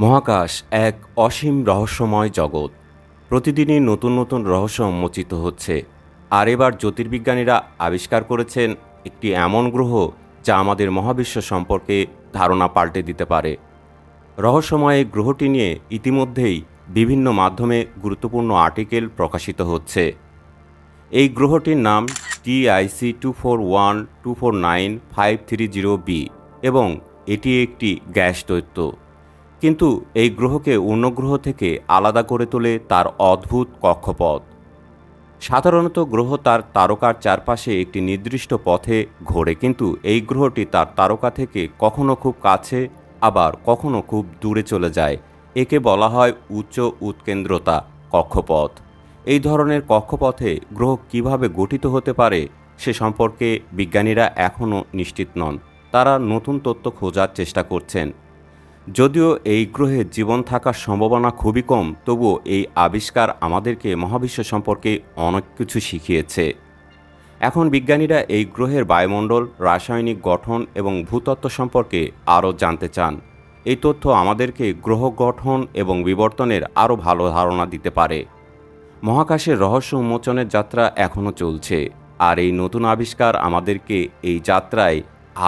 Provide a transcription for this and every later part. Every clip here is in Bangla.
মহাকাশ এক অসীম রহস্যময় জগৎ। প্রতিদিনই নতুন নতুন রহস্য উন্মোচিত হচ্ছে। আর এবার জ্যোতির্বিজ্ঞানীরা আবিষ্কার করেছেন একটি এমন গ্রহ যা আমাদের মহাবিশ্ব সম্পর্কে ধারণা পাল্টে দিতে পারে। রহস্যময় গ্রহটি নিয়ে ইতিমধ্যেই বিভিন্ন মাধ্যমে গুরুত্বপূর্ণ আর্টিকেল প্রকাশিত হচ্ছে। এই গ্রহটির নাম TIC two four one two four nine five three zero B এবং এটি একটি গ্যাস দৈত্য কিন্তু এই গ্রহকে অন্য গ্রহ থেকে আলাদা করে তোলে তার অদ্ভুত কক্ষপথ। সাধারণত গ্রহ তার তারকার চারপাশে একটি নির্দিষ্ট পথে ঘোরে, কিন্তু এই গ্রহটি তার তারকা থেকে কখনো খুব কাছে, আবার কখনো খুব দূরে চলে যায়। একে বলা হয় উচ্চ উৎকেন্দ্রতা কক্ষপথ। এই ধরনের কক্ষপথে গ্রহ কীভাবে গঠিত হতে পারে সে সম্পর্কে বিজ্ঞানীরা এখনও নিশ্চিত নন। তারা নতুন তথ্য খোঁজার চেষ্টা করছেন। যদিও এই গ্রহে জীবন থাকার সম্ভাবনা খুবই কম, তবুও এই আবিষ্কার আমাদেরকে মহাবিশ্ব সম্পর্কে অনেক কিছু শিখিয়েছে। এখন বিজ্ঞানীরা এই গ্রহের বায়ুমণ্ডল, রাসায়নিক গঠন এবং ভূতত্ত্ব সম্পর্কে আরও জানতে চান। এই তথ্য আমাদেরকে গ্রহ গঠন এবং বিবর্তনের আরও ভালো ধারণা দিতে পারে। মহাকাশের রহস্য উন্মোচনের যাত্রা এখনও চলছে, আর এই নতুন আবিষ্কার আমাদেরকে এই যাত্রায়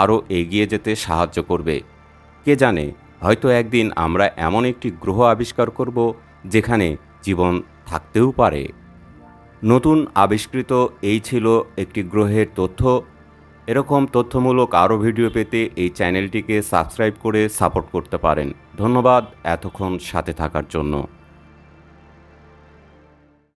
আরও এগিয়ে যেতে সাহায্য করবে। কে জানে? হয়তো একদিন আমরা এমন একটি গ্রহ আবিষ্কার করব যেখানে জীবন থাকতেও পারে। নতুন আবিষ্কৃত এই ছিল একটি গ্রহের তথ্য। এরকম তথ্যমূলক আরও ভিডিও পেতে এই চ্যানেলটিকে সাবস্ক্রাইব করে সাপোর্ট করতে পারেন। ধন্যবাদ এতক্ষণ সাথে থাকার জন্য।